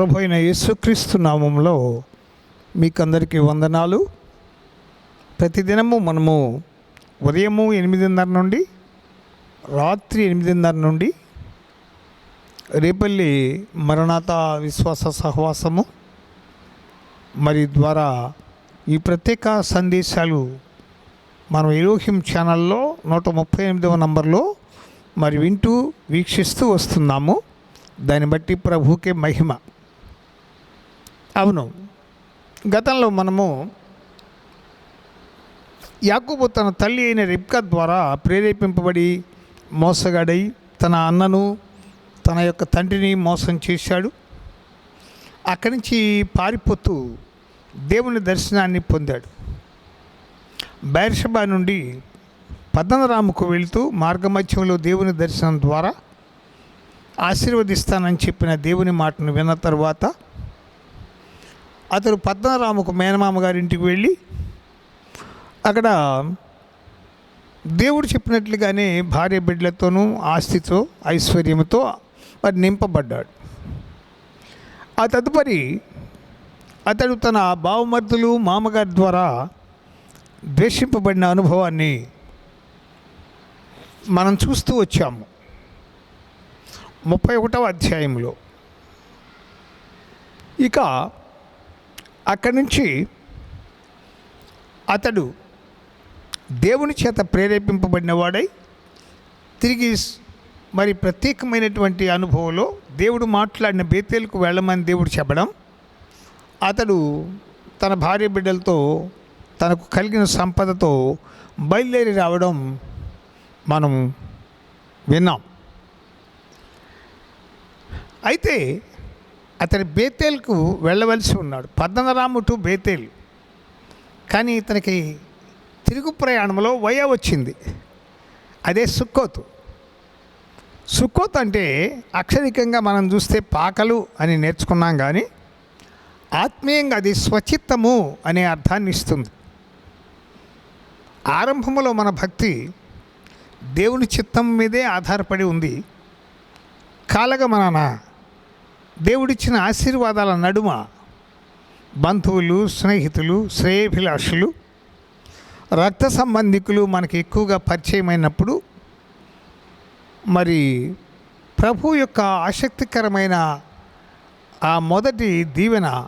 ప్రభు అయిన యేసుక్రీస్తు నామంలో మీకందరికీ వందనాలు. ప్రతిదినము మనము ఉదయము ఎనిమిదిన్నర నుండి రాత్రి ఎనిమిదిన్నర నుండి రేపల్లి మరణాత విశ్వాస సహవాసము మరి ద్వారా ఈ ప్రత్యేక సందేశాలు మనం ఎలోహిం ఛానల్లో నూట ముప్పై ఎనిమిదవ నంబర్లో మరి వింటూ వీక్షిస్తూ వస్తున్నాము. దాన్ని బట్టి ప్రభుకే మహిమ. అవును. గతంలో మనము యాకూబు తన తల్లి అయిన రిబ్కా ద్వారా ప్రేరేపింపబడి మోసగాడై తన అన్నను తన యొక్క తండ్రిని మోసం చేశాడు. అక్కడి నుంచి పారిపోతూ దేవుని దర్శనాన్ని పొందాడు. బైర్షబా నుండి పద్మనరాముకు వెళుతూ మార్గమధ్యంలో దేవుని దర్శనం ద్వారా ఆశీర్వదిస్తానని చెప్పిన దేవుని మాటను విన్న తర్వాత అతడు పద్మనారాముకు మేనమామ గారింటికి వెళ్ళి అక్కడ దేవుడు చెప్పినట్లుగానే భార్య బిడ్డలతోనూ ఆస్తితో ఐశ్వర్యంతో మరి నింపబడ్డాడు. ఆ తదుపరి అతడు తన బావమర్దులు మామగారి ద్వారా ద్వేషింపబడిన అనుభవాన్ని మనం చూస్తూ వచ్చాము. ముప్పై ఒకటవ అధ్యాయంలో. ఇక అక్కడి నుంచి అతడు దేవుని చేత ప్రేరేపింపబడినవాడై తిరిగి మరి ప్రత్యేకమైనటువంటి అనుభవంలో దేవుడు మాట్లాడిన బేతేలకు వెళ్ళమని దేవుడు చెప్పడం అతడు తన భార్య బిడ్డలతో తనకు కలిగిన సంపదతో బయలుదేరి రావడం మనం విన్నాం. అయితే అతని బేతేల్కు వెళ్ళవలసి ఉన్నాడు. Paddan Aram to Bethel. కానీ ఇతనికి తిరుగు ప్రయాణంలో వయ వచ్చింది. అదే సుక్కోతు. సుక్కోత్ అంటే అక్షరికంగా మనం చూస్తే పాకలు అని నేర్చుకున్నాం కానీ ఆత్మీయంగా అది స్వచిత్తము అనే అర్థాన్ని ఇస్తుంది. ఆరంభంలో మన భక్తి దేవుని చిత్తం మీదే ఆధారపడి ఉంది. కాలగమనాన దేవుడిచ్చిన ఆశీర్వాదాల నడుమ బంధువులు స్నేహితులు శ్రేయభిలాషులు రక్త సంబంధికులు మనకి ఎక్కువగా పరిచయమైనప్పుడు మరి ప్రభు యొక్క ఆసక్తికరమైన ఆ మొదటి దీవెన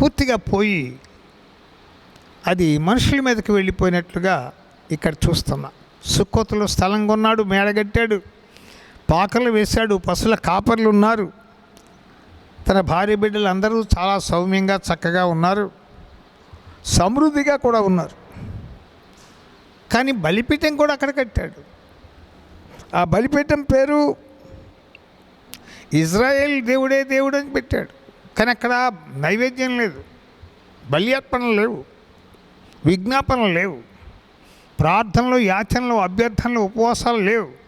పూర్తిగా పోయి అది మనుషుల మీదకి వెళ్ళిపోయినట్లుగా ఇక్కడ చూస్తున్నా. సుక్కోతలో స్థలం కొన్నాడు మేడగట్టాడు పాకలు వేశాడు పశుల కాపర్లు ఉన్నారు. తన భార్య బిడ్డలు అందరూ చాలా సౌమ్యంగా చక్కగా ఉన్నారు. సమృద్ధిగా కూడా ఉన్నారు. కానీ బలిపీఠం కూడా అక్కడ కట్టాడు. ఆ బలిపీఠం పేరు ఇజ్రాయేల్ దేవుడే దేవుడు అని పెట్టాడు. కానీ అక్కడ నైవేద్యం లేదు. బలియార్పణలు లేవు. విజ్ఞాపనలు లేవు. ప్రార్థనలు యాచనలు అభ్యర్థనలు ఉపవాసాలు లేవు.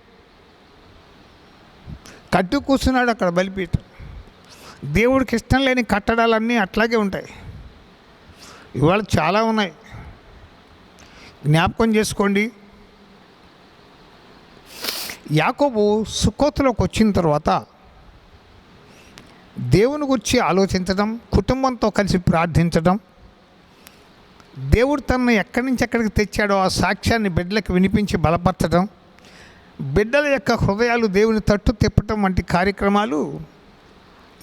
కట్టు కూర్చున్నాడు అక్కడ బలిపీఠం. దేవుడికి ఇష్టం లేని కట్టడాలన్నీ అట్లాగే ఉంటాయి. ఇవాళ చాలా ఉన్నాయి. జ్ఞాపకం చేసుకోండి. యాకోబు సుక్కోతులోకి వచ్చిన తర్వాత దేవుని గురించి ఆలోచించడం కుటుంబంతో కలిసి ప్రార్థించడం దేవుడు తనను ఎక్కడి నుంచి ఎక్కడికి తెచ్చాడో ఆ సాక్ష్యాన్ని బిడ్డలకు వినిపించి బలపరచడం బిడ్డల యొక్క హృదయాలు దేవుని తట్టు తిప్పటం వంటి కార్యక్రమాలు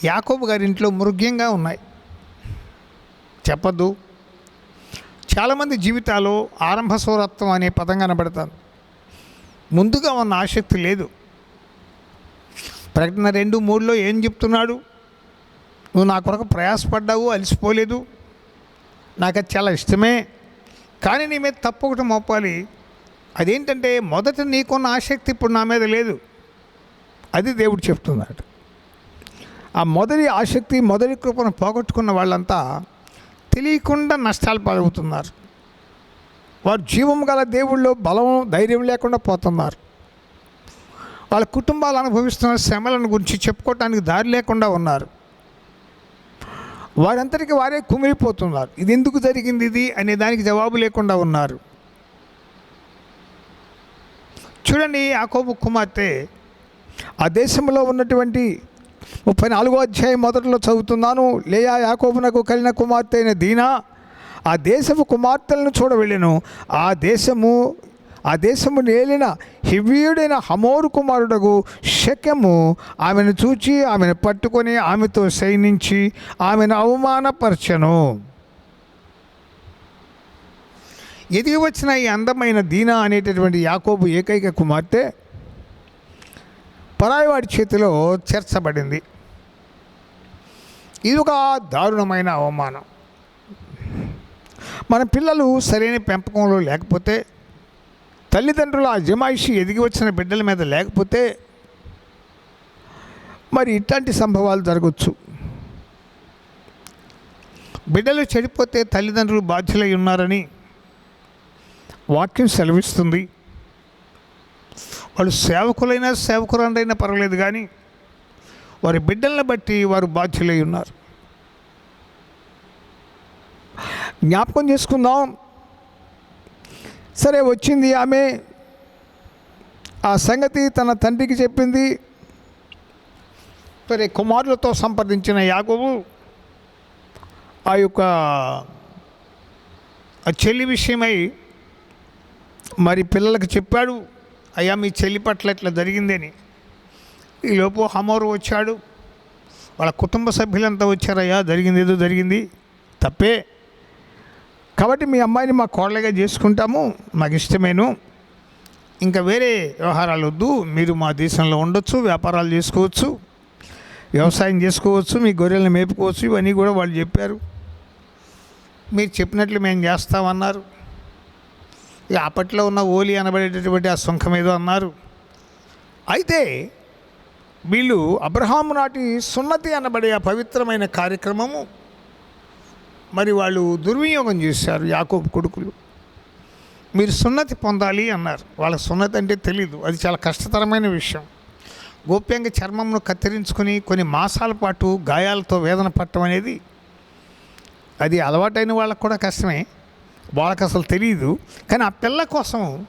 యాకోబు గారి ఇంట్లో మృగ్యంగా ఉన్నాయి. చెప్పద్దు. చాలామంది జీవితాల్లో ఆరంభ సౌరత్వం అనే పదం కనబడతాను. ముందుగా ఉన్న ఆసక్తి లేదు. ప్రకటన రెండు మూడులో ఏం చెప్తున్నాడు? నువ్వు నా కొరకు ప్రయాసపడ్డావు అలసిపోలేదు. నాకు అది చాలా ఇష్టమే. కానీ నీ మీద తప్పు ఒకటి మోపాలి. అదేంటంటే మొదట నీకున్న ఆసక్తి ఇప్పుడు నా మీద లేదు. అది దేవుడు చెప్తున్నాడు. ఆ మొదటి ఆసక్తి మొదటి కృపను పోగొట్టుకున్న వాళ్ళంతా తెలియకుండా నష్టాలు పాలవుతున్నారు వారు జీవం గల దేవుళ్ళు బలం ధైర్యం లేకుండా పోతున్నారు. వాళ్ళ కుటుంబాలు అనుభవిస్తున్న శ్రమలను గురించి చెప్పుకోవటానికి దారి లేకుండా ఉన్నారు. వారందరికీ వారే కుమిలిపోతున్నారు. ఇది ఎందుకు జరిగింది ఇది? అనే దానికి జవాబు లేకుండా ఉన్నారు. చూడండి యాకోబు కుమార్తె ఆ దేశంలో ఉన్నటువంటి ముప్పై నాలుగో అధ్యాయం మొదట్లో చదువుతున్నాను. లేయా యాకోబునకు కలిగిన కుమార్తె అయిన దీనా ఆ దేశపు కుమార్తెలను చూడవెళ్ళాను. ఆ దేశము ఆ దేశము నేలిన హివ్యుడైన హమోరు కుమారుడకు శక్యము ఆమెను చూచి ఆమెను పట్టుకొని ఆమెతో శయనించి ఆమెను అవమానపరచను. ఎదిగి వచ్చిన ఈ అందమైన దీనా అనేటటువంటి యాకోబు ఏకైక కుమార్తె పరాయివాడి చేతిలో చేర్చబడింది. ఇది ఒక దారుణమైన అవమానం. మన పిల్లలు సరైన పెంపకంలో లేకపోతే తల్లిదండ్రుల అజమాయిషి ఎదిగి వచ్చిన బిడ్డల మీద లేకపోతే మరి ఇట్లాంటి సంభవాలు జరగచ్చు. బిడ్డలు చెడిపోతే తల్లిదండ్రులు బాధ్యులై ఉన్నారని వాక్యం సెలవిస్తుంది. వాళ్ళు సేవకులైనా సేవకురాలైనా పర్వాలేదు కానీ వారి బిడ్డలను బట్టి వారు బాధ్యులై ఉన్నారు. జ్ఞాపకం చేసుకుందాం. సరే వచ్చింది ఆమె. ఆ సంగతి తన తండ్రికి చెప్పింది. సరే కుమారులతో సంప్రదించిన యాగవు ఆ యొక్క ఆ చెల్లి విషయమై మరి పిల్లలకు చెప్పాడు అయ్యా మీ చెల్లి పట్ల ఇట్లా జరిగిందని. ఈలోపు హమోరు వచ్చాడు. వాళ్ళ కుటుంబ సభ్యులంతా వచ్చారయ్యా జరిగింది ఏదో జరిగింది తప్పే. కాబట్టి మీ అమ్మాయిని మా కోడలుగా చేసుకుంటాము మాకు ఇష్టమేను. ఇంకా వేరే వ్యవహారాలు వద్దు మీరు మా దేశంలో ఉండొచ్చు వ్యాపారాలు చేసుకోవచ్చు వ్యవసాయం చేసుకోవచ్చు మీ గొర్రెలను మేపుకోవచ్చు ఇవన్నీ కూడా వాళ్ళు చెప్పారు. మీరు చెప్పినట్లు మేము చేస్తామన్నారు. ఇక అప్పట్లో ఉన్న ఓలి అనబడేటటువంటి ఆ సుంఖం ఏదో అన్నారు. అయితే వీళ్ళు అబ్రహాము నాటి సున్నతి అనబడే ఆ పవిత్రమైన కార్యక్రమము మరి వాళ్ళు దుర్వినియోగం చేశారు యాకోబు కొడుకులు. మీరు సున్నతి పొందాలి అన్నారు. వాళ్ళ సున్నతి అంటే తెలీదు. అది చాలా కష్టతరమైన విషయం. గోప్యంగా చర్మంను కత్తిరించుకుని కొన్ని మాసాల పాటు గాయాలతో వేదన పట్టడం అనేది అది అలవాటైన వాళ్ళకు కూడా కష్టమే. వాళ్ళకి అసలు తెలియదు కానీ ఆ పిల్ల కోసం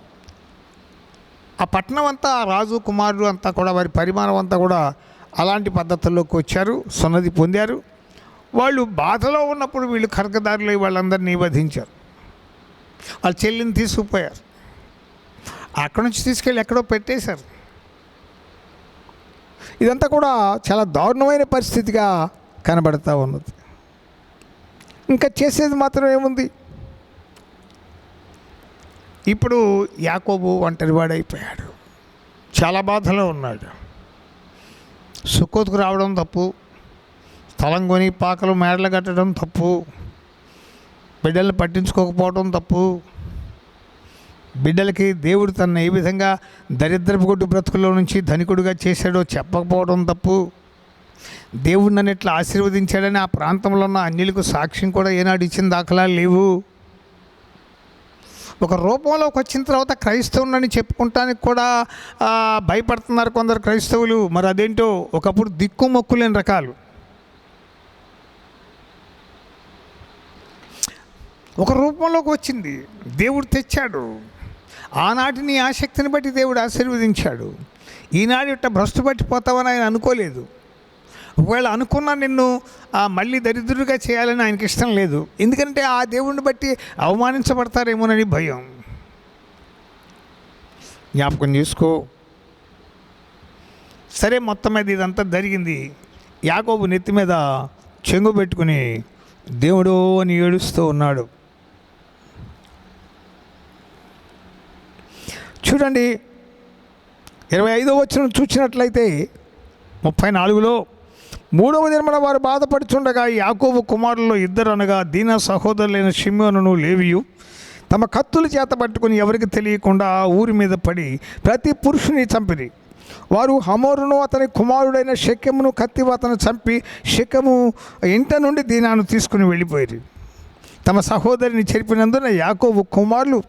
ఆ పట్టణం అంతా రాజు కుమారుడు అంతా కూడా వారి పరిమాణం అంతా కూడా అలాంటి పద్ధతుల్లోకి వచ్చారు సున్నది పొందారు. వాళ్ళు బాధలో ఉన్నప్పుడు వీళ్ళు కరకదారులై వాళ్ళందరినీ వధించారు వాళ్ళ చెల్లిని తీసుకుపోయారు. అక్కడి నుంచి తీసుకెళ్ళి ఎక్కడో పెట్టేశారు. ఇదంతా కూడా చాలా దారుణమైన పరిస్థితిగా కనబడతా ఉన్నది. ఇంకా చేసేది మాత్రం ఏముంది? ఇప్పుడు యాకోబు ఒంటరివాడైపోయాడు. చాలా బాధలో ఉన్నాడు. సుక్కోతుకు రావడం తప్పు. స్థలం కొని పాకలు మేడలు కట్టడం తప్పు. బిడ్డల్ని పట్టించుకోకపోవడం తప్పు. బిడ్డలకి దేవుడు తన ఏ విధంగా దరిద్రపు కొట్టు బ్రతుకుల్లో నుంచి ధనికుడిగా చేశాడో చెప్పకపోవడం తప్పు. దేవుడు నన్ను ఇట్లా ఆశీర్వదించాడని ఆ ప్రాంతంలో ఉన్న అన్యులకు సాక్ష్యం కూడా ఏనాడు ఇచ్చిన దాఖలా లేవు. ఒక రూపంలోకి వచ్చిన తర్వాత క్రైస్తవునని చెప్పుకుంటానికి కూడా భయపడుతున్నారు కొందరు క్రైస్తవులు. మరి అదేంటో ఒకప్పుడు దిక్కు లేని రకాలు. ఒక రూపంలోకి వచ్చింది. దేవుడు తెచ్చాడు. ఆనాటిని ఆసక్తిని బట్టి దేవుడు ఆశీర్వదించాడు. ఈనాడు ఇట్ట భ్రష్టు పట్టిపోతావని ఆయన అనుకోలేదు. ఒకవేళ అనుకున్నా నిన్ను ఆ, మళ్ళీ దరిద్రుడిగా చేయాలని ఆయనకి ఇష్టం లేదు. ఎందుకంటే ఆ దేవుడిని బట్టి అవమానించబడతారేమోనని భయం. జ్ఞాపకం చేసుకో. సరే మొత్తం మీద ఇదంతా జరిగింది. యాకోబు నెత్తి మీద చెంగు పెట్టుకుని దేవుడు అని ఏడుస్తూ ఉన్నాడు. చూడండి ఇరవై ఐదో వచ్చిన చూసినట్లయితే ముప్పై నాలుగులో మూడవ దినమున వారు బాధపడుచుండగా యాకోబు కుమారుల్లో ఇద్దరు అనగా దీన సహోదరులైన షిమ్యోనును లేవియు తమ కత్తులు చేత పట్టుకుని ఎవరికి తెలియకుండా ఊరి మీద పడి ప్రతి పురుషుని చంపిరి. వారు హమోరును అతని కుమారుడైన శక్యమును కత్తి అతను చంపి శక్యము ఇంట నుండి దీనాను తీసుకుని వెళ్ళిపోయారు. తమ సహోదరిని చెరిపినందున యాకోబు కుమారులు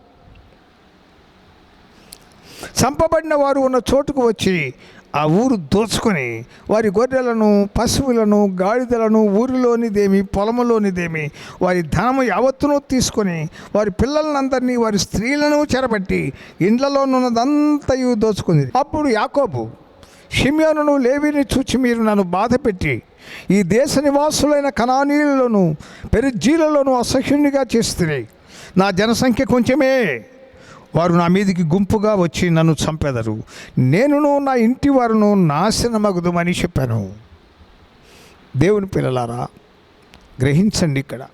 చంపబడిన వారు ఉన్న చోటుకు వచ్చి ఆ ఊరు దోచుకొని వారి గొర్రెలను పశువులను గాడిదలను ఊరిలోనిదేమి పొలములోనిదేమి వారి ధనము యావత్తును తీసుకొని వారి పిల్లలందరినీ వారి స్త్రీలను చెరబట్టి ఇండ్లలోనున్నదంతయు దోచుకుంది. అప్పుడు యాకోబు షిమ్యోనును లేవిని చూచి మీరు నన్ను బాధపెట్టి ఈ దేశ నివాసులైన కణానీయులను పెరిజీలలోను అసహ్యునిగా చేస్తున్నాయి నా జనసంఖ్య కొంచెమే. వారు నా మీదికి గుంపుగా వచ్చి నన్ను చంపెదరు. నేనును నా ఇంటి వారును నాశనమగుదమని చెప్పాను. దేవుని పిల్లలారా గ్రహించండి ఇక్కడ.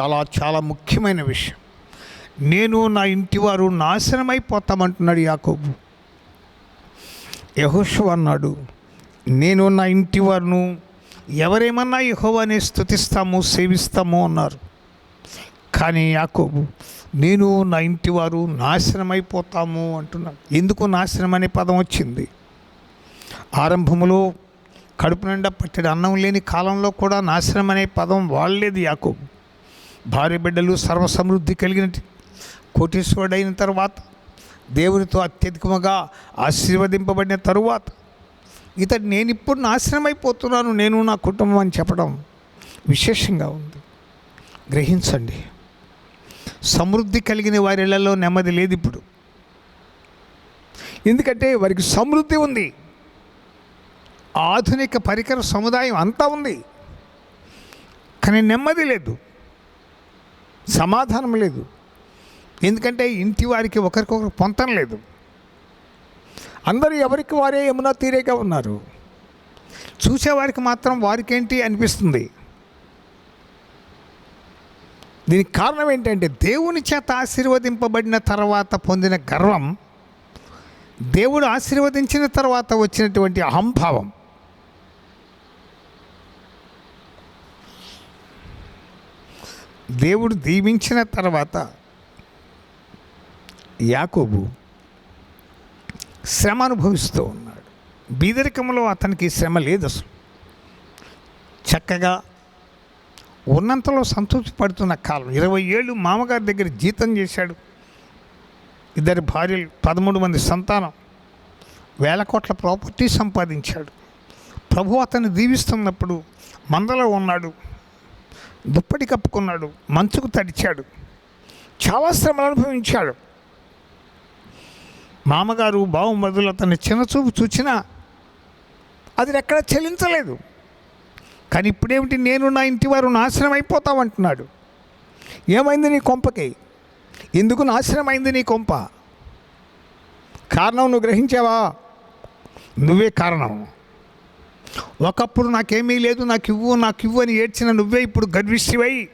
చాలా చాలా ముఖ్యమైన విషయం. నేను నా ఇంటి వారు నాశనమైపోతామంటున్నాడు యాకోబు. యహోషు అన్నాడు నేను నా ఇంటి వారును ఎవరేమన్నా యహోవాని స్థుతిస్తాము సేవిస్తాము అన్నారు. కానీ యాకోబు నేను నా ఇంటి వారు నాశనమైపోతాము అంటున్నాడు. ఎందుకు నాశనం అనే పదం వచ్చింది? ఆరంభములో కడుపు నిండా పట్టెడు అన్నం లేని కాలంలో కూడా నాశనం అనే పదం వాడలేదు యాకోబు. భార్య బిడ్డలు సర్వసమృద్ధి కలిగిన కోటీశ్వరుడైన తర్వాత దేవునితో అత్యధికముగా ఆశీర్వదింపబడిన తరువాత ఇతడు నేను ఇప్పుడు నాశనమైపోతున్నాను నేను నా కుటుంబం అని చెప్పడం విశేషంగా ఉంది. గ్రహించండి. సమృద్ధి కలిగిన వారిలలో నెమ్మది లేదు ఇప్పుడు. ఎందుకంటే వారికి సమృద్ధి ఉంది. ఆధునిక పరికర సముదాయం అంతా ఉంది. కానీ నెమ్మది లేదు. సమాధానం లేదు. ఎందుకంటే ఇంటి వారికి ఒకరికొకరు పొంతం లేదు. అందరూ ఎవరికి వారే యమునా తీరేగా ఉన్నారు. చూసేవారికి మాత్రం వారికేంటి అనిపిస్తుంది? దీనికి కారణం ఏంటంటే దేవుని చేత ఆశీర్వదింపబడిన తర్వాత పొందిన గర్వం దేవుడు ఆశీర్వదించిన తర్వాత వచ్చినటువంటి అహంభావం. దేవుడు దీవించిన తర్వాత యాకోబు శ్రమ అనుభవిస్తూ ఉన్నాడు. బీదరికంలో అతనికి శ్రమ లేదు అసలు. చక్కగా ఉన్నంతలో సంతృప్తి పడుతున్న కాలం. ఇరవై ఏళ్ళు మామగారి దగ్గర జీతం చేశాడు. ఇద్దరి భార్యలు పదమూడు మంది సంతానం. వేల కోట్ల ప్రాపర్టీ సంపాదించాడు. ప్రభు అతన్ని దీవిస్తున్నప్పుడు మందలో ఉన్నాడు. దుప్పటి కప్పుకున్నాడు. మంచుకు తడిచాడు. చాలా శ్రమలు అనుభవించాడు. మామగారు బావమరుదులు అతన్ని చిన్నచూపు చూచినా అది ఎక్కడ చెల్లించలేదు. కానీ ఇప్పుడేమిటి? నేను నా ఇంటి వారు నాశనం అయిపోతామంటున్నాడు ఏమైంది నీ కొంపకి? ఎందుకు నాశనం అయింది నీ కొంప? కారణం నువ్వు గ్రహించావా? నువ్వే కారణం. ఒకప్పుడు నాకేమీ లేదు నాకు ఇవ్వు నాకు ఇవ్వు అని ఏడ్చిన నువ్వే ఇప్పుడు గర్విష్టివై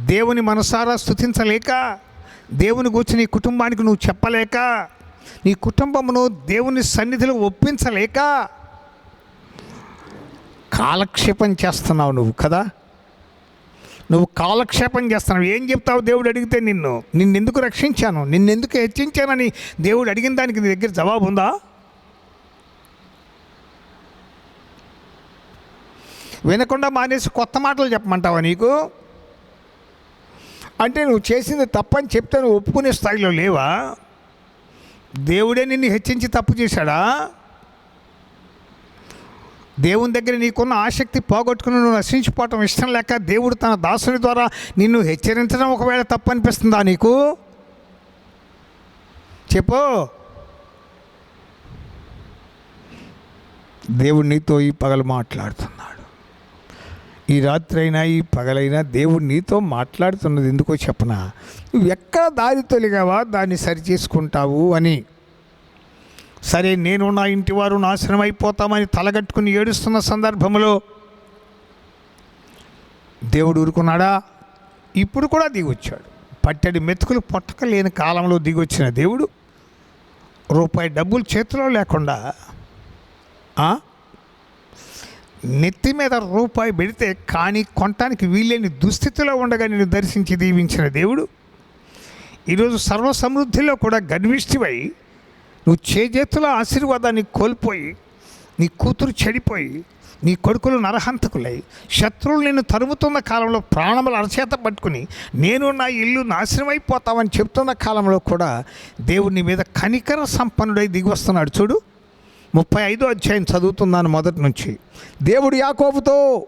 దేవుని మనసారా స్థుతించలేక దేవుని గురించి నీ కుటుంబానికి నువ్వు చెప్పలేక నీ కుటుంబమును దేవుని సన్నిధిలో ఒప్పించలేక కాలక్షేపం చేస్తున్నావు నువ్వు కదా? నువ్వు కాలక్షేపం చేస్తున్నావు. ఏం చెప్తావు దేవుడు అడిగితే నిన్ను? నిన్నెందుకు రక్షించాను? నిన్నెందుకు హెచ్చించానని దేవుడు అడిగిన దానికి నీ దగ్గర జవాబు ఉందా? వినకుండా మానేసి కొత్త మాటలు చెప్పమంటావా నీకు? అంటే నువ్వు చేసింది తప్పని చెప్తే నువ్వు ఒప్పుకునే స్థాయిలో లేవా? దేవుడే నిన్ను హెచ్చించి తప్పు చేశాడా? దేవుని దగ్గర నీకున్న ఆసక్తి పోగొట్టుకుని నువ్వు నశించిపోవటం ఇష్టం లేక దేవుడు తన దాసుని ద్వారా నిన్ను హెచ్చరించడం ఒకవేళ తప్పు అనిపిస్తుందా నీకు? చెప్పు. దేవుడు నీతో ఈ పగలు మాట్లాడుతున్నాడు. ఈ రాత్రి అయినా ఈ పగలైనా దేవుడు నీతో మాట్లాడుతున్నది ఎందుకో చెప్పనా? నువ్వు ఎక్కడ దారి తొలిగావా? దాన్ని సరి చేసుకుంటావు అని. సరే నేను నా ఇంటి వారు నాశనం అయిపోతామని తలగట్టుకుని ఏడుస్తున్న సందర్భంలో దేవుడు ఊరుకున్నాడా? ఇప్పుడు కూడా దిగొచ్చాడు. పట్టడి మెతుకులు పొట్టక లేని కాలంలో దిగొచ్చిన దేవుడు రూపాయి డబ్బులు చేతిలో లేకుండా నెత్తి మీద రూపాయి పెడితే కానీ కొనటానికి వీలేని దుస్థితిలో ఉండగా నేను దర్శించి దీవించిన దేవుడు ఈరోజు సర్వ సమృద్ధిలో కూడా గర్విష్టివై నువ్వు చేజేతుల ఆశీర్వాదాన్ని కోల్పోయి నీ కూతురు చెడిపోయి నీ కొడుకులు నరహంతకులై శత్రువులు నిన్ను తరుముతున్న కాలంలో ప్రాణములు అరచేత పట్టుకుని నేను నా ఇల్లు నాశనమైపోతామని చెప్తున్న కాలంలో కూడా దేవుని మీద కనికర సంపన్నుడై దిగి వస్తున్నాడు. చూడు ముప్పై ఐదో అధ్యాయం చదువుతున్నాను మొదటి నుంచి. దేవుడు యాకోబుతో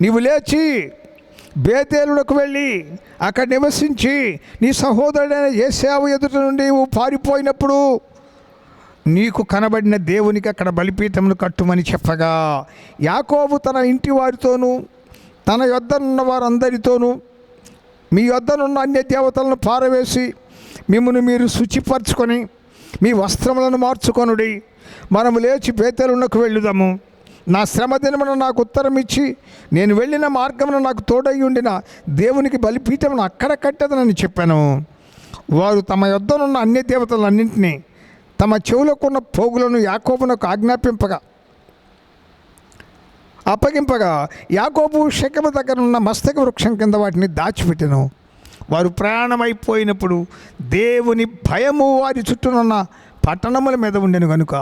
నీవు లేచి బేతేలులకు వెళ్ళి అక్కడ నివసించి నీ సహోదరుడైన ఏసావు ఎదుట నుండి నువ్వు పారిపోయినప్పుడు నీకు కనబడిన దేవునికి అక్కడ బలిపీఠమును కట్టుమని చెప్పగా యాకోబు తన ఇంటి వారితోనూ తన యొద్దనున్న వారందరితోనూ మీ యొద్దనున్న అన్య దేవతలను పారవేసి మిమ్మల్ని మీరు శుచిపరచుకొని మీ వస్త్రములను మార్చుకొనుడి. మనము లేచి బేతలునకు వెళ్ళుదాము. నా శ్రమ దినమున నాకు ఉత్తరం ఇచ్చి నేను వెళ్ళిన మార్గమున నాకు తోడై ఉండిన దేవునికి బలిపీఠమును అక్కడ కట్టదనని చెప్పాను. వారు తమ యొద్దనున్న అన్య దేవతలన్నింటినీ తమ చెవులకున్న పోగులను యాకోబునకు ఆజ్ఞాపింపగా అప్పగింపగా యాకోబు శకము దగ్గర ఉన్న మస్తక వృక్షం కింద వాటిని దాచిపెట్టెను. వారు ప్రయాణమైపోయినప్పుడు దేవుని భయము వారి చుట్టూనున్న పట్టణముల మీద ఉండెను కనుక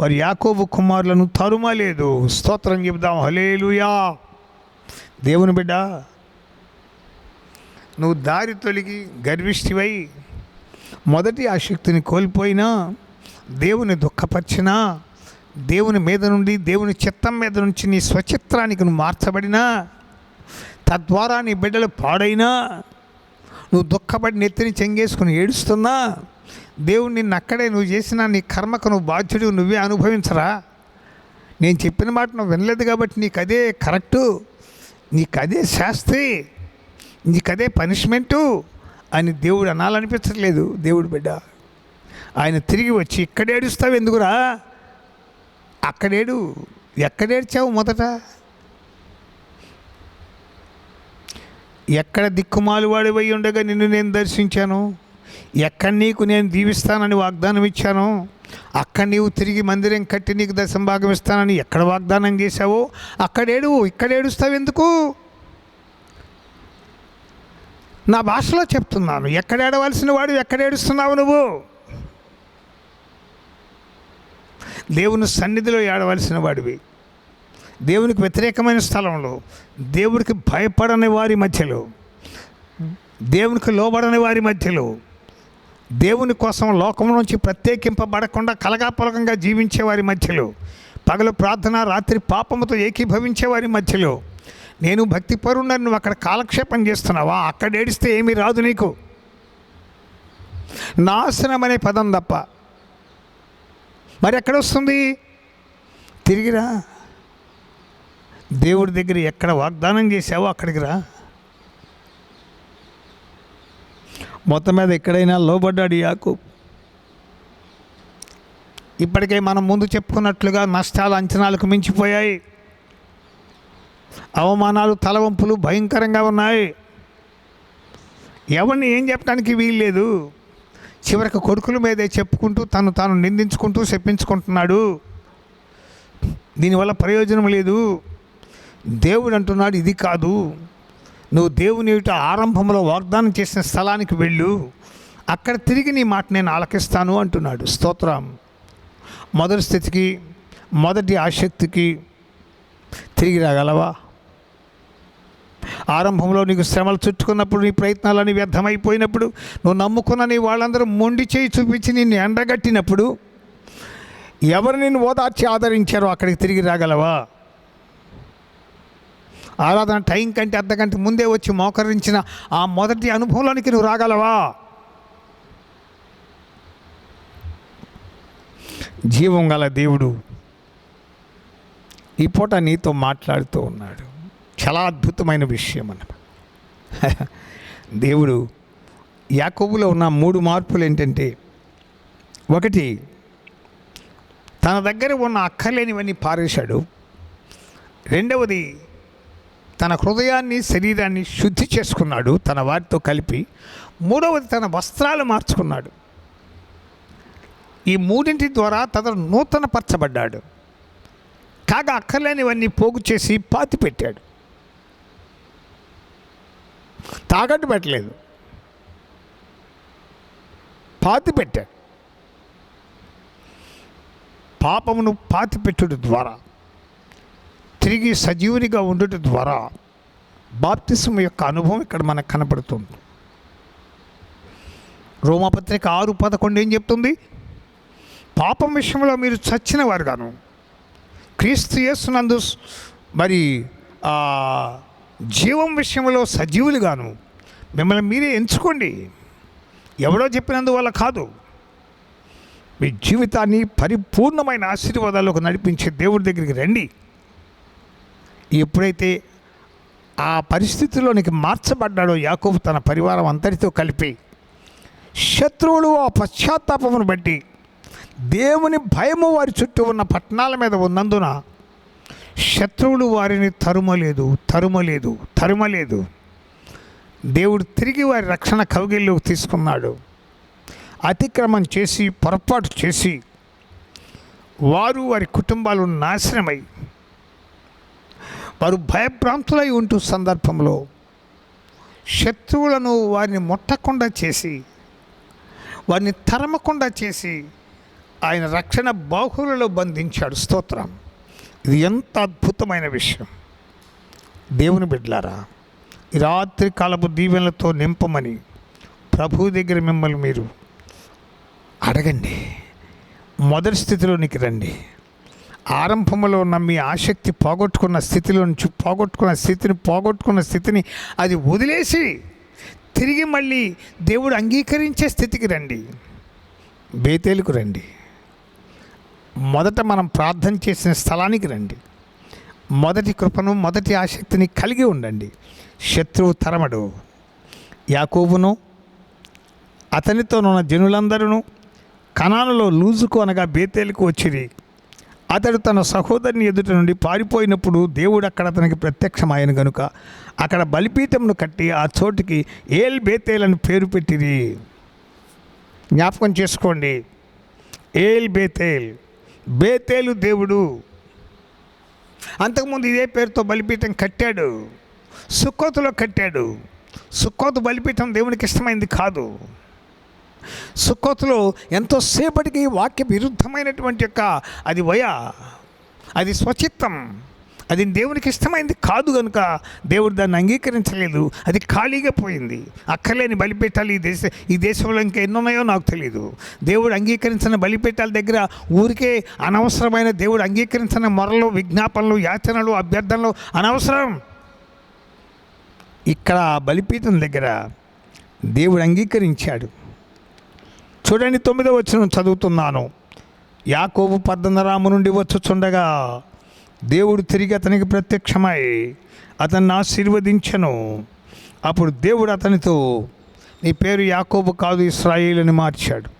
వారు యాకోబు కుమారులను తరుమలేదు. స్తోత్రం చెబుదాం. హలేలుయా దేవుని బిడ్డ నువ్వు దారి తొలగి గర్విష్టివై మొదటి ఆ శక్తిని కోల్పోయినా దేవుని దుఃఖపరిచినా దేవుని మీద నుండి దేవుని చిత్తం మీద నుంచి నీ స్వచిత్రానికి నువ్వు మార్చబడినా తద్వారా నీ బిడ్డలు పాడైనా నువ్వు దుఃఖపడి నెత్తిని చెంగేసుకుని ఏడుస్తున్నా దేవుడు నిన్ను అక్కడే నువ్వు చేసిన నీ కర్మకు నువ్వు బాధ్యుడు నువ్వే అనుభవించరా? నేను చెప్పిన మాట నువ్వు వినలేదు కాబట్టి నీకు అదే కరెక్టు నీకు అదే శాస్త్రి నీకు అదే పనిష్మెంటు అని దేవుడు అనాలనిపించట్లేదు దేవుడు బిడ్డ. ఆయన తిరిగి వచ్చి ఇక్కడ ఏడుస్తావు ఎందుకురా? అక్కడేడు ఎక్కడేడ్చావు మొదట? ఎక్కడ దిక్కుమాలు వాడివై ఉండగా నిన్ను నేను దర్శించాను. ఎక్కడ నీకు నేను దీవిస్తానని వాగ్దానం ఇచ్చాను. అక్కడ నీవు తిరిగి మందిరం కట్టి నీకు దశం భాగం ఇస్తానని ఎక్కడ వాగ్దానం చేశావో అక్కడేడు ఇక్కడ ఏడుస్తావు ఎందుకు? నా భాషలో చెప్తున్నాను. ఎక్కడ ఏడవలసిన వాడు ఎక్కడ ఏడుస్తున్నావు నువ్వు? దేవుని సన్నిధిలో ఏడవలసిన వాడివి. దేవునికి వ్యతిరేకమైన స్థలంలో దేవుడికి భయపడని వారి మధ్యలో దేవునికి లోబడని వారి మధ్యలో దేవుని కోసం లోకం నుంచి ప్రత్యేకింపబడకుండా కలగాపలకంగా జీవించే వారి మధ్యలో పగలు ప్రార్థన రాత్రి పాపముతో ఏకీభవించే వారి మధ్యలో నేను భక్తిపరుణ్ణి నువ్వు అక్కడ కాలక్షేపం చేస్తున్నావా? అక్కడ ఏడిస్తే ఏమీ రాదు నీకు. నాశనం అనే పదం తప్ప మరి ఎక్కడ వస్తుంది తిరిగిరా. దేవుడి దగ్గర ఎక్కడ వాగ్దానం చేసావో అక్కడికి రా. మొత్తం మీద ఎక్కడైనా లోబడ్డాడు యాకు ఇప్పటికే మనం ముందు చెప్పుకున్నట్లుగా నష్టాలు అంచనాలకు మించిపోయాయి. అవమానాలు తలవంపులు భయంకరంగా ఉన్నాయి. ఎవరిని ఏం చెప్పడానికి వీల్లేదు? చివరికి కొడుకుల మీదే చెప్పుకుంటూ తను తాను నిందించుకుంటూ చెప్పించుకుంటున్నాడు. దీనివల్ల ప్రయోజనం లేదు. దేవుడు అంటున్నాడు ఇది కాదు. నువ్వు దేవుని యొక్క ఆరంభంలో వాగ్దానం చేసిన స్థలానికి వెళ్ళు. అక్కడ తిరిగి నీ మాట నేను ఆలకిస్తాను అంటున్నాడు. స్తోత్రం. మొదటి స్థితికి మొదటి ఆసక్తికి తిరిగి రాగలవా? ఆరంభంలో నీకు శ్రమలు చుట్టుకున్నప్పుడు నీ ప్రయత్నాలన్నీ వ్యర్థమైపోయినప్పుడు నువ్వు నమ్ముకున్న నీ వాళ్ళందరూ మొండి చేయి చూపించి నిన్ను ఎండగట్టినప్పుడు ఎవరు నిన్ను ఓదార్చి ఆదరించారో అక్కడికి తిరిగి రాగలవా? ఆరాధన టైం కంటే అర్ధగంట ముందే వచ్చి మోకరించిన ఆ మొదటి అనుభవంలోనికి నువ్వు రాగలవా? జీవం గల దేవుడు ఈ పూట నీతో మాట్లాడుతూ ఉన్నాడు. చాలా అద్భుతమైన విషయం అన్న దేవుడు యాకోబులో ఉన్న మూడు మార్పులు ఏంటంటే ఒకటి తన దగ్గర ఉన్న అక్కర్లేనివన్నీ పారేశాడు. రెండవది తన హృదయాన్ని శరీరాన్ని శుద్ధి చేసుకున్నాడు తన వారితో కలిపి. మూడవది తన వస్త్రాలు మార్చుకున్నాడు. ఈ మూడింటి ద్వారా తను నూతనపరచబడ్డాడు. కాగా అక్కర్లేనివన్నీ పోగు చేసి పాతి పెట్టాడు తాకట్టు పెట్టలేదు. పాతి పెట్టాడు పాపమును పాతి పెట్టుట ద్వారా తిరిగి సజీవునిగా ఉండుట ద్వారా బాప్తిసం యొక్క అనుభవం ఇక్కడ మనకు కనపడుతుంది. రోమపత్రిక ఆరు పదకొండు ఏం చెప్తుంది? పాపం విషయంలో మీరు చచ్చిన వారుగాను క్రీస్తు చేస్తున్నందు మరి జీవం విషయంలో సజీవులుగాను. మిమ్మల్ని మీరే ఎంచుకోండి. ఎవడో చెప్పినందువల్ల కాదు. మీ జీవితాన్ని పరిపూర్ణమైన ఆశీర్వాదాలకు నడిపించే దేవుడి దగ్గరికి రండి. ఎప్పుడైతే ఆ పరిస్థితిలోనికి మార్చబడ్డాడో యాకోబు తన పరివారం అంతటితో కలిపి శత్రువులు ఆ పశ్చాత్తాపమును బట్టి దేవుని భయము వారి చుట్టూ ఉన్న పట్టణాల మీద ఉన్నందున శత్రువులు వారిని తరుమలేదు తరుమలేదు తరుమలేదు. దేవుడు తిరిగి వారి రక్షణ కవిగిల్లోకి తీసుకున్నాడు. అతిక్రమం చేసి పొరపాటు చేసి వారు వారి కుటుంబాలు నాశనమై వారు భయభ్రాంతులై ఉంటూ సందర్భంలో శత్రువులను వారిని ముట్టకుండా చేసి వారిని తరమకుండా చేసి ఆయన రక్షణ బాహువులలో బంధించాడు స్తోత్రం. ఇది ఎంత అద్భుతమైన విషయం. దేవుని బిడ్డలారా ఈ రాత్రి కాలపు దీవెనలతో నింపమని ప్రభు దగ్గర మిమ్మల్ని మీరు అడగండి. మొదటి స్థితిలోనికి రండి. ఆరంభంలో ఉన్న మీ ఆసక్తి పోగొట్టుకున్న స్థితిలో నుంచి పోగొట్టుకున్న స్థితిని పోగొట్టుకున్న స్థితిని అది వదిలేసి తిరిగి మళ్ళీ దేవుడు అంగీకరించే స్థితికి రండి. బేతేలుకు రండి. మొదట మనం ప్రార్థన చేసిన స్థలానికి రండి. మొదటి కృపను మొదటి ఆసక్తిని కలిగి ఉండండి. శత్రువు తరమడు. యాకోబును అతనితోనున్న జనులందరూ కణాలలో లూజుకు అనగా బేతేలకు వచ్చిరి. అతడు తన సహోదరుని ఎదుట నుండి పారిపోయినప్పుడు దేవుడు అక్కడ అతనికి ప్రత్యక్షమాయను గనుక అక్కడ బలిపీఠమును కట్టి ఆ చోటుకి ఏల్ బేతేల్ అని పేరు పెట్టిరి. జ్ఞాపకం చేసుకోండి. ఏల్ బేతేల్. బేతేలు దేవుడు. అంతకుముందు ఇదే పేరుతో బలిపీఠం కట్టాడు. సుక్కోతులో కట్టాడు. సుక్కోతు బలిపీఠం దేవునికి ఇష్టమైంది కాదు. సుక్కోతులో ఎంతోసేపటికి వాక్య విరుద్ధమైనటువంటి యొక్క అది వయ అది స్వచిత్తం. అది దేవునికి ఇష్టమైంది కాదు కనుక దేవుడు దాన్ని అంగీకరించలేదు. అది ఖాళీగా పోయింది. అక్కర్లేని బలిపీఠాలు ఈ దేశ ఈ దేశంలో ఇంకా ఎన్నున్నాయో నాకు తెలియదు దేవుడు అంగీకరించిన బలిపీఠాల దగ్గర ఊరికే అనవసరమైన దేవుడు అంగీకరించిన మొరలు విజ్ఞాపనలు యాచనలు అభ్యర్థనలు అనవసరం. ఇక్కడ బలిపీఠం దగ్గర దేవుడు అంగీకరించాడు. చూడండి తొమ్మిదో వచ్చిన చదువుతున్నాను. యాకోబు పద్దనరాము నుండి వచ్చుచుండగా దేవుడు తిరిగి అతనికి ప్రత్యక్షమై అతన్ని ఆశీర్వదించను. అప్పుడు దేవుడు అతనితో నీ పేరు యాకోబు కాదు ఇస్రాయేల్ అని మార్చాడు.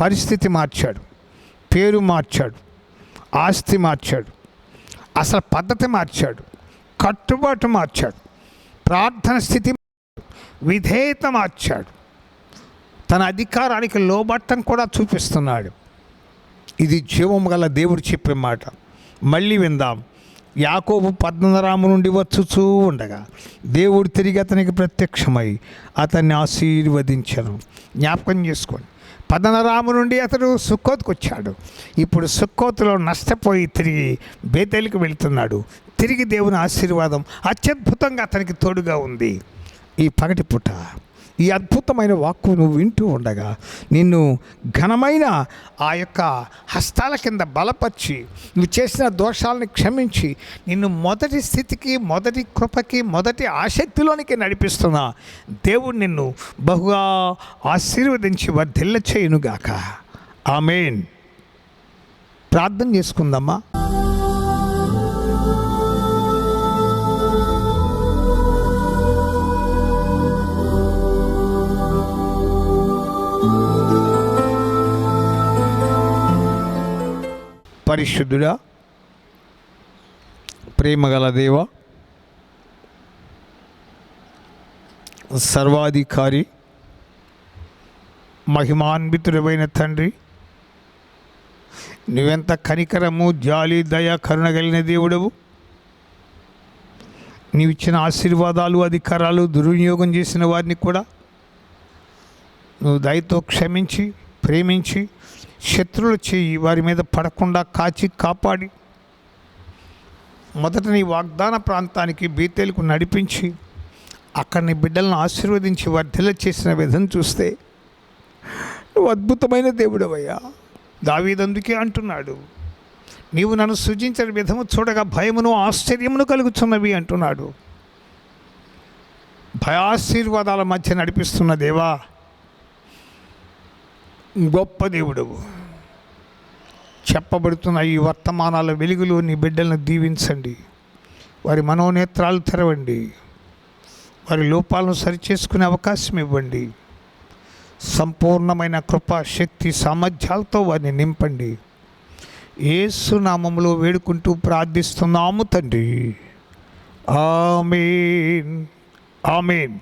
పరిస్థితి మార్చాడు. పేరు మార్చాడు. ఆస్తి మార్చాడు. అసలు పద్ధతి మార్చాడు. కట్టుబాటు మార్చాడు. ప్రార్థన స్థితి విధేయత మార్చాడు. తన అధికారానికి లోబట్టం కూడా చూపిస్తున్నాడు. ఇది జీవం గల దేవుడు చెప్పే మాట. మళ్ళీ విందాం. యాకోబు పద్మరాము నుండి వచ్చుచూ ఉండగా దేవుడు తిరిగి అతనికి ప్రత్యక్షమై అతన్ని ఆశీర్వదించను. జ్ఞాపకం చేసుకోండి. పదనరాము నుండి అతడు సుక్కోతుకు వచ్చాడు. ఇప్పుడు సుక్కోత్లో నష్టపోయి తిరిగి బేతేలికి వెళ్తున్నాడు. తిరిగి దేవుని ఆశీర్వాదం అత్యద్భుతంగా అతనికి తోడుగా ఉంది. ఈ పగటి పుట్ట ఈ అద్భుతమైన వాక్కు నువ్వు వింటూ ఉండగా నిన్ను ఘనమైన ఆ యొక్క హస్తాల కింద బలపరిచి నువ్వు చేసిన దోషాలను క్షమించి నిన్ను మొదటి స్థితికి మొదటి కృపకి మొదటి ఆసక్తిలోనికి నడిపిస్తున్న దేవుడు నిన్ను బహుగా ఆశీర్వదించి వర్ధిల్ల చేయునుగాక ఆమెన్. ప్రార్థన చేసుకుందమ్మా పరిశుద్ధుడా ప్రేమగల దేవ సర్వాధికారి మహిమాన్వితుడమైన తండ్రి నువ్వెంత కనికరము జాలి దయ కరుణ కలిగిన దేవుడవు. నీవిచ్చిన ఆశీర్వాదాలు అధికారాలు దుర్వినియోగం చేసిన వారిని కూడా నువ్వు దయతో క్షమించి ప్రేమించి శత్రువులు చేయి వారి మీద పడకుండా కాచి కాపాడి. మొదట నీ వాగ్దాన ప్రాంతానికి బీతేలకు నడిపించి అక్కడ నీ బిడ్డలను ఆశీర్వదించి వర్ధల చేసిన విధం చూస్తే నువ్వు అద్భుతమైన దేవుడవయ్యా. దావీదందుకే అంటున్నాడు నీవు నన్ను సృజించిన విధము చూడగా భయమును ఆశ్చర్యమును కలుగుతున్నవి అంటున్నాడు. భయాశీర్వాదాల మధ్య నడిపిస్తున్న దేవా గొప్ప దేవుడవు చెప్పబడుతున్న ఈ వర్తమానాల వెలుగులో నీ బిడ్డలను దీవించండి. వారి మనోనేత్రాలు తెరవండి. వారి లోపాలను సరిచేసుకునే అవకాశం ఇవ్వండి. సంపూర్ణమైన కృప శక్తి సామర్థ్యాలతో వారిని నింపండి. ఏసునామంలో వేడుకుంటూ ప్రార్థిస్తున్నాము తండ్రి. ఆమెన్. ఆమెన్.